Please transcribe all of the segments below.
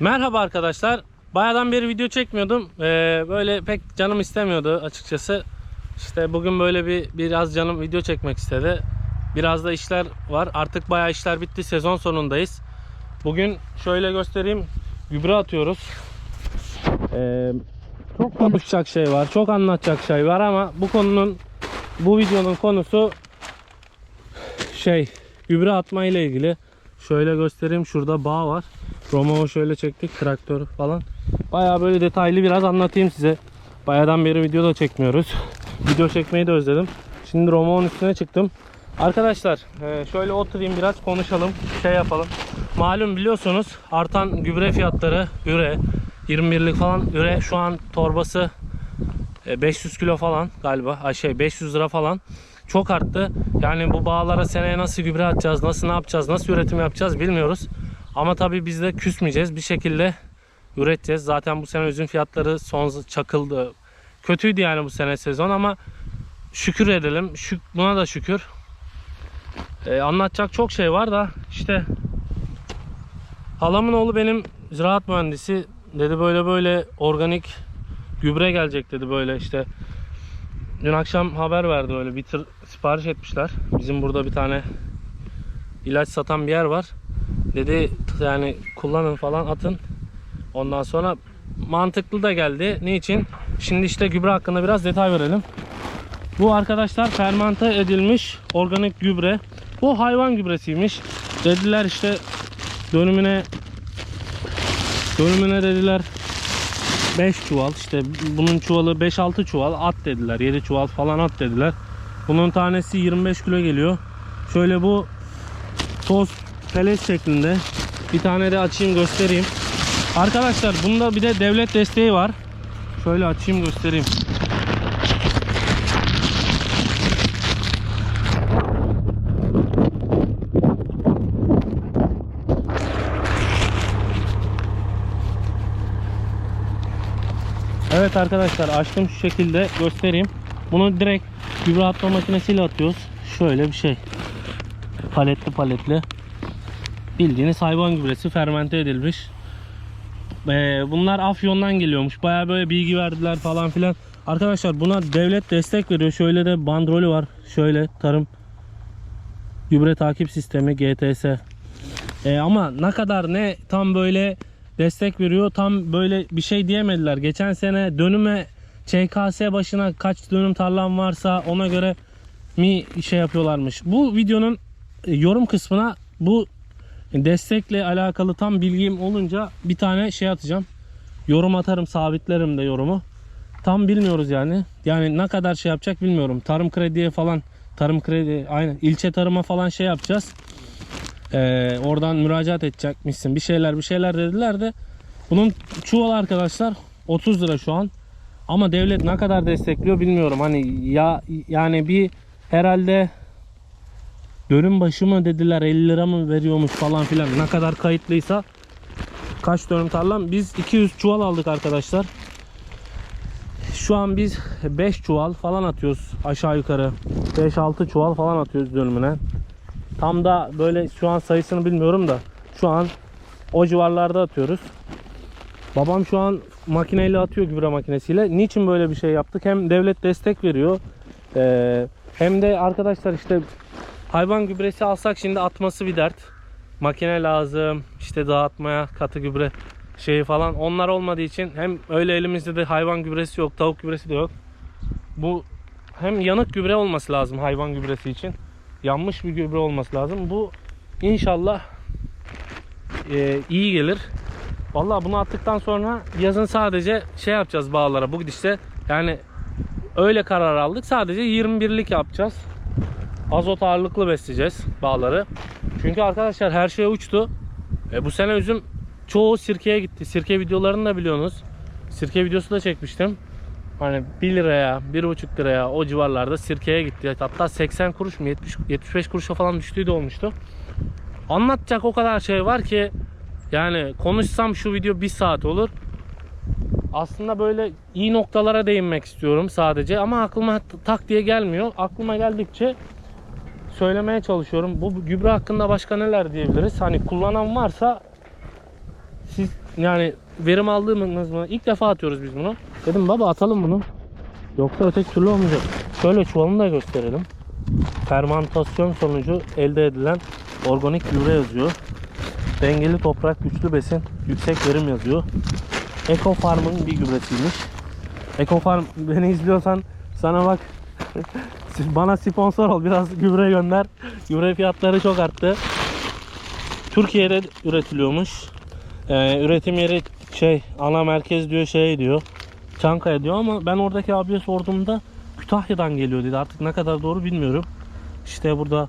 Merhaba arkadaşlar. Bayağıdan beri video çekmiyordum. Ee, böyle pek canım istemiyordu açıkçası. İşte bugün böyle bir biraz canım video çekmek istedi. Biraz da işler var. Artık bayağı işler bitti. Sezon sonundayız. Bugün şöyle göstereyim. Gübre atıyoruz. Ee, çok konuşacak şey var. Çok anlatacak şey var ama bu konunun bu videonun konusu şey gübre atma ile ilgili. Şöyle göstereyim. Şurada bağ var. Romeo şöyle çektik. Traktör falan. Bayağı böyle detaylı biraz anlatayım size. Bayağıdan beri video da çekmiyoruz. Video çekmeyi de özledim. Şimdi Romeo'nun üstüne çıktım. Arkadaşlar e, şöyle oturayım biraz konuşalım. Şey yapalım. Malum biliyorsunuz artan gübre fiyatları üre 21'lik falan üre şu an torbası e, 500 kilo falan galiba. Şey 500 lira falan. Çok arttı. Yani bu bağlara seneye nasıl gübre atacağız, nasıl ne yapacağız, nasıl üretim yapacağız bilmiyoruz. Ama tabii biz de küsmeyeceğiz. Bir şekilde üreteceğiz. Zaten bu sene üzüm fiyatları son çakıldı. Kötüydü yani bu sene sezon ama şükür edelim. Şük, buna da şükür. Ee, anlatacak çok şey var da işte halamın oğlu benim ziraat mühendisi dedi böyle böyle organik gübre gelecek dedi böyle işte dün akşam haber verdi öyle bir tır sipariş etmişler. Bizim burada bir tane ilaç satan bir yer var. Dedi yani kullanın falan atın. Ondan sonra mantıklı da geldi. Niçin? Şimdi işte gübre hakkında biraz detay verelim. Bu arkadaşlar fermante edilmiş organik gübre. Bu hayvan gübresiymiş. Dediler işte dönümüne dönümüne dediler 5 çuval işte bunun çuvalı 5-6 çuval at dediler 7 çuval falan at dediler. Bunun tanesi 25 kilo geliyor. Şöyle bu toz pelet şeklinde bir tane de açayım göstereyim. Arkadaşlar bunda bir de devlet desteği var. Şöyle açayım göstereyim Evet arkadaşlar açtım şu şekilde göstereyim. Bunu direkt gübre atma makinesiyle atıyoruz. Şöyle bir şey. Paletli paletli. Bildiğiniz hayvan gübresi fermente edilmiş. Ee, bunlar Afyon'dan geliyormuş. Baya böyle bilgi verdiler falan filan. Arkadaşlar buna devlet destek veriyor. Şöyle de bandrolü var. Şöyle tarım gübre takip sistemi GTS. Ee, ama ne kadar ne tam böyle destek veriyor. Tam böyle bir şey diyemediler. Geçen sene dönüme ÇKS başına kaç dönüm tarlam varsa ona göre mi şey yapıyorlarmış. Bu videonun e, yorum kısmına bu destekle alakalı tam bilgim olunca bir tane şey atacağım. Yorum atarım, sabitlerim de yorumu. Tam bilmiyoruz yani. Yani ne kadar şey yapacak bilmiyorum. Tarım krediye falan, tarım kredi, aynen ilçe tarıma falan şey yapacağız. Ee, oradan müracaat edecekmişsin. Bir şeyler bir şeyler dediler de bunun çuval arkadaşlar 30 lira şu an. Ama devlet ne kadar destekliyor bilmiyorum. Hani ya yani bir herhalde dönüm başı mı dediler 50 lira mı veriyormuş falan filan. Ne kadar kayıtlıysa kaç dönüm tarlam. Biz 200 çuval aldık arkadaşlar. Şu an biz 5 çuval falan atıyoruz aşağı yukarı. 5-6 çuval falan atıyoruz dönümüne. Tam da böyle şu an sayısını bilmiyorum da şu an o civarlarda atıyoruz. Babam şu an makineyle atıyor gübre makinesiyle. Niçin böyle bir şey yaptık? Hem devlet destek veriyor. Ee, hem de arkadaşlar işte hayvan gübresi alsak şimdi atması bir dert. Makine lazım. işte dağıtmaya katı gübre şeyi falan. Onlar olmadığı için hem öyle elimizde de hayvan gübresi yok, tavuk gübresi de yok. Bu hem yanık gübre olması lazım hayvan gübresi için yanmış bir gübre olması lazım. Bu inşallah e, iyi gelir. Vallahi bunu attıktan sonra yazın sadece şey yapacağız bağlara bu gidişte. Yani öyle karar aldık. Sadece 21'lik yapacağız. Azot ağırlıklı besleyeceğiz bağları. Çünkü arkadaşlar her şey uçtu. E, bu sene üzüm çoğu sirkeye gitti. Sirke videolarını da biliyorsunuz. Sirke videosu da çekmiştim. Hani 1 liraya, 1,5 liraya o civarlarda sirkeye gitti. Hatta 80 kuruş mu 70 75 kuruşa falan düştüğü de olmuştu. Anlatacak o kadar şey var ki yani konuşsam şu video 1 saat olur. Aslında böyle iyi noktalara değinmek istiyorum sadece ama aklıma tak diye gelmiyor. Aklıma geldikçe söylemeye çalışıyorum. Bu gübre hakkında başka neler diyebiliriz? Hani kullanan varsa siz yani verim aldığımız mı? İlk defa atıyoruz biz bunu. Dedim baba atalım bunu. Yoksa öteki türlü olmayacak. Şöyle çuvalını da gösterelim. Fermantasyon sonucu elde edilen organik gübre yazıyor. Dengeli toprak, güçlü besin, yüksek verim yazıyor. Eco Farm'ın bir gübresiymiş. Eco Farm beni izliyorsan sana bak bana sponsor ol biraz gübre gönder. Gübre fiyatları çok arttı. Türkiye'de üretiliyormuş. Ee, üretim yeri şey ana merkez diyor şey diyor. Çankaya diyor ama ben oradaki abiye sorduğumda Kütahya'dan geliyor dedi. Artık ne kadar doğru bilmiyorum. İşte burada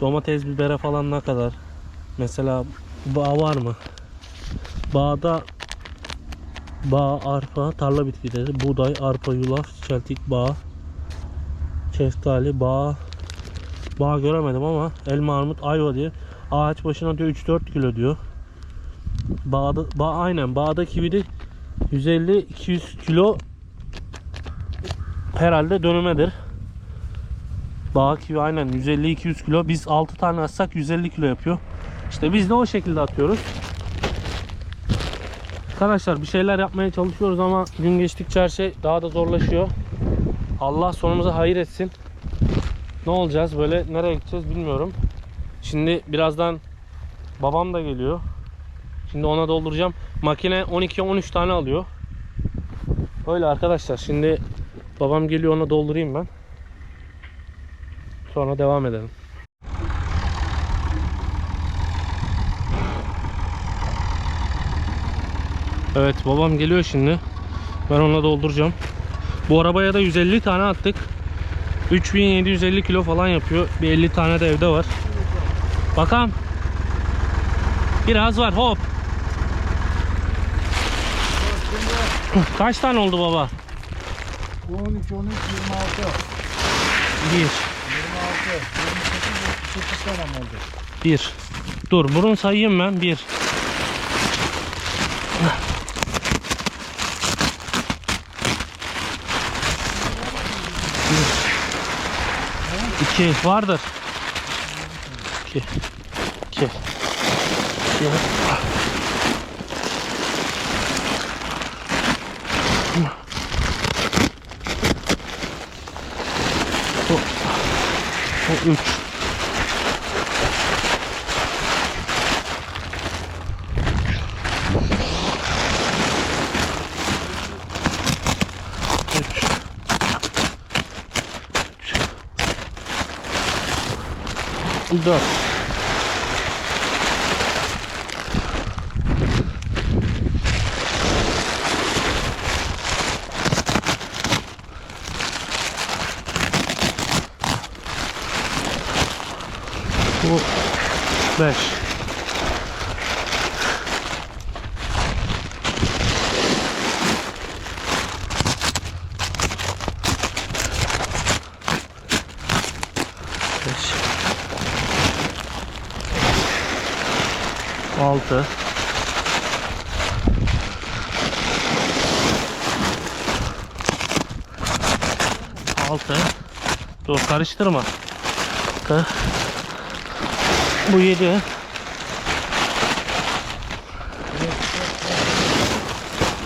domates, bibere falan ne kadar. Mesela bağ var mı? Bağda bağ, arpa, tarla bitkileri, buğday, arpa, yulaf, çeltik, bağ, şeftali, bağ, bağ göremedim ama elma, armut, ayva diye ağaç başına diyor 3-4 kilo diyor. Bağda, bağ aynen bağda kivide 150-200 kilo herhalde dönümedir. Bağ kivi aynen 150-200 kilo. Biz 6 tane atsak 150 kilo yapıyor. İşte biz de o şekilde atıyoruz. Arkadaşlar bir şeyler yapmaya çalışıyoruz ama gün geçtikçe her şey daha da zorlaşıyor. Allah sonumuza hayır etsin. Ne olacağız böyle nereye gideceğiz bilmiyorum. Şimdi birazdan babam da geliyor. Şimdi ona dolduracağım. Makine 12-13 tane alıyor. Öyle arkadaşlar. Şimdi babam geliyor ona doldurayım ben. Sonra devam edelim. Evet babam geliyor şimdi. Ben ona dolduracağım. Bu arabaya da 150 tane attık. 3750 kilo falan yapıyor. Bir 50 tane de evde var. Bakalım. Biraz var hop. Kaç tane oldu baba? 12, 13, 26, 1 26, 28, 38 tane mi oldu? 1 Dur burun sayayım ben. 1 2 vardır. 2 2 O, o 3 Да. Beş. Beş. Altı. Altı. Dur karıştırma. Kı- Bu yedi.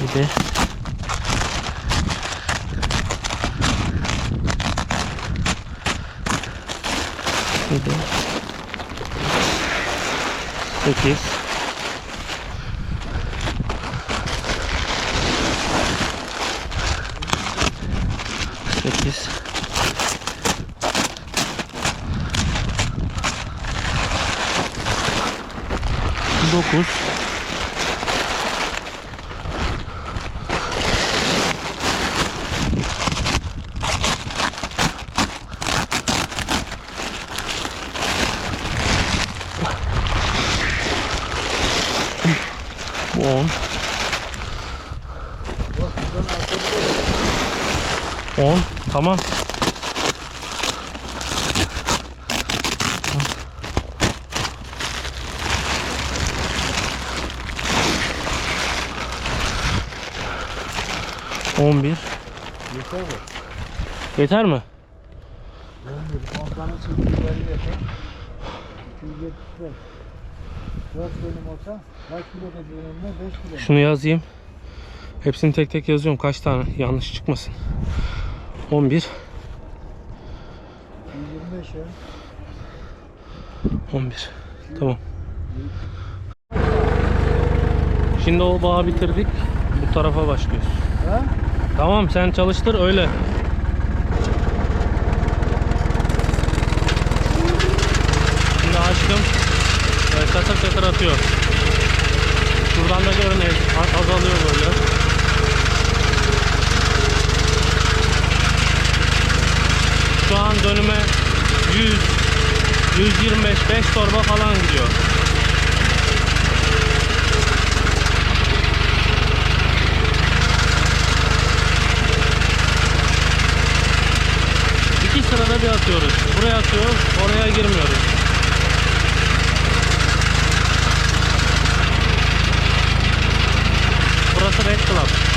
Yedi. Yedi. Sekiz. Sekiz. Dokuz. Bu on. On. Tamam. On bir. Yeter mi? Yeter mi? 11, 10 tane çekimleri yeter. 275. 4 dönüm olsa kaç kilo da dönümde? 5 kilo. Şunu yazayım. Hepsini tek tek yazıyorum. Kaç tane yanlış çıkmasın. 11, 125 ya. 11. Tamam. Şimdi o bağı bitirdik. Bu tarafa başlıyoruz. Ha? Tamam sen çalıştır öyle. Şimdi açtım. Böyle çatır çatır atıyor. Şuradan da görün az- azalıyor böyle. Şu an dönüme 100 125 5 torba falan gidiyor. Bir atıyoruz. Buraya atıyoruz, oraya girmiyoruz. Burası Red Club.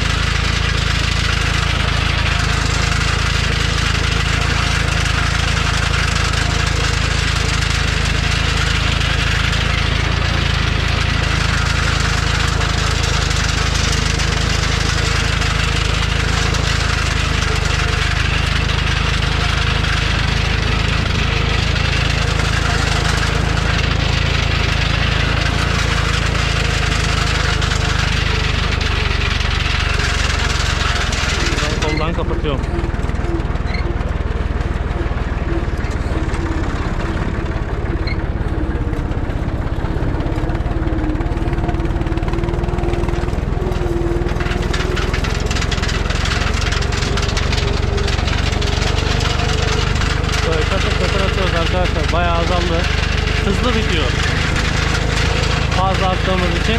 Ben soldan kapatıyorum. Böyle çatır çatır atıyoruz arkadaşlar. Bayağı azaldı. Hızlı bitiyor. Fazla attığımız için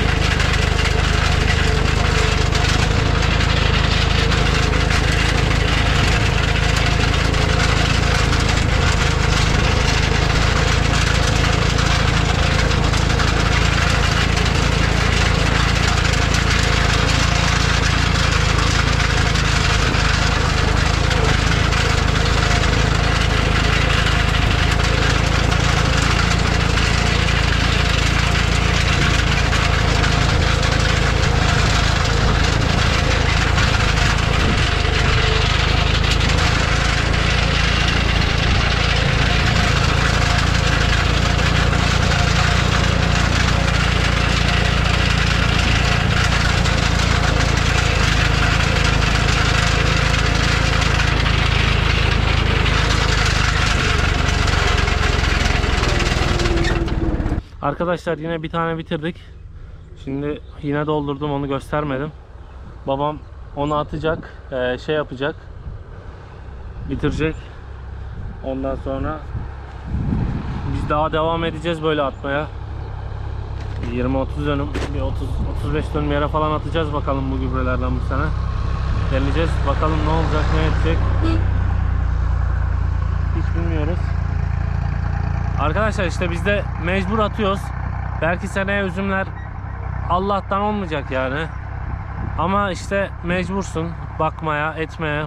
Arkadaşlar yine bir tane bitirdik. Şimdi yine doldurdum onu göstermedim. Babam onu atacak, eee, şey yapacak. Bitirecek. Ondan sonra biz daha devam edeceğiz böyle atmaya. 20-30 dönüm, bir 30 35 dönüm yere falan atacağız bakalım bu gübrelerden bu sene. Deneyeceğiz. Bakalım ne olacak, ne edecek. Hiç bilmiyoruz. Arkadaşlar işte biz de mecbur atıyoruz. Belki seneye üzümler Allah'tan olmayacak yani. Ama işte mecbursun bakmaya, etmeye.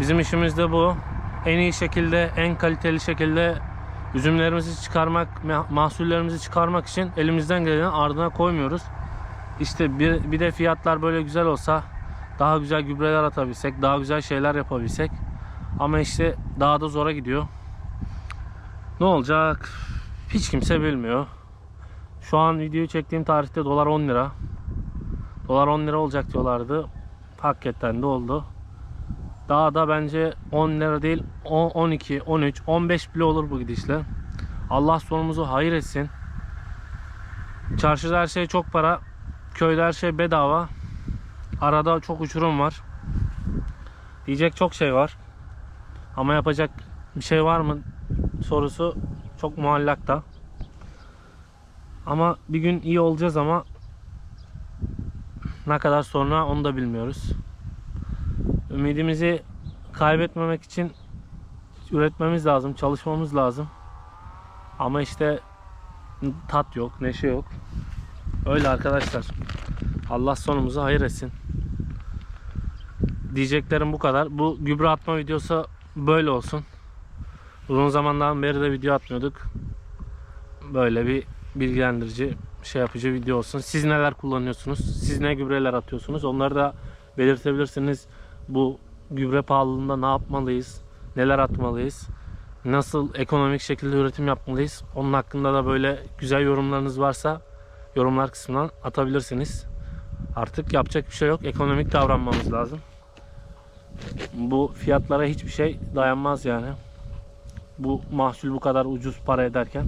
Bizim işimiz de bu. En iyi şekilde, en kaliteli şekilde üzümlerimizi çıkarmak, ma- mahsullerimizi çıkarmak için elimizden geleni ardına koymuyoruz. İşte bir, bir de fiyatlar böyle güzel olsa daha güzel gübreler atabilsek, daha güzel şeyler yapabilsek. Ama işte daha da zora gidiyor. Ne olacak? Hiç kimse bilmiyor. Şu an videoyu çektiğim tarihte dolar 10 lira. Dolar 10 lira olacak diyorlardı. Hakikaten de oldu. Daha da bence 10 lira değil 10, 12, 13, 15 bile olur bu gidişle. Allah sonumuzu hayır etsin. Çarşıda her şey çok para. Köyde her şey bedava. Arada çok uçurum var. Diyecek çok şey var. Ama yapacak bir şey var mı sorusu çok muallakta. Ama bir gün iyi olacağız ama ne kadar sonra onu da bilmiyoruz. Ümidimizi kaybetmemek için üretmemiz lazım, çalışmamız lazım. Ama işte tat yok, neşe yok. Öyle arkadaşlar. Allah sonumuzu hayır etsin. Diyeceklerim bu kadar. Bu gübre atma videosu böyle olsun. Uzun zamandan beri de video atmıyorduk. Böyle bir bilgilendirici şey yapıcı video olsun. Siz neler kullanıyorsunuz? Siz ne gübreler atıyorsunuz? Onları da belirtebilirsiniz. Bu gübre pahalılığında ne yapmalıyız? Neler atmalıyız? Nasıl ekonomik şekilde üretim yapmalıyız? Onun hakkında da böyle güzel yorumlarınız varsa yorumlar kısmından atabilirsiniz. Artık yapacak bir şey yok. Ekonomik davranmamız lazım. Bu fiyatlara hiçbir şey dayanmaz yani. Bu mahsul bu kadar ucuz para ederken.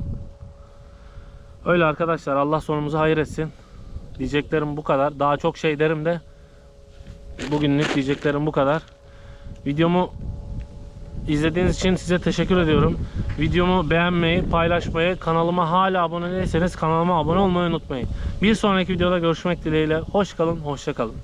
Öyle arkadaşlar Allah sonumuzu hayır etsin. Diyeceklerim bu kadar. Daha çok şey derim de bugünlük diyeceklerim bu kadar. Videomu izlediğiniz için size teşekkür ediyorum. Videomu beğenmeyi, paylaşmayı, kanalıma hala abone değilseniz kanalıma abone olmayı unutmayın. Bir sonraki videoda görüşmek dileğiyle. Hoş kalın, hoşça kalın.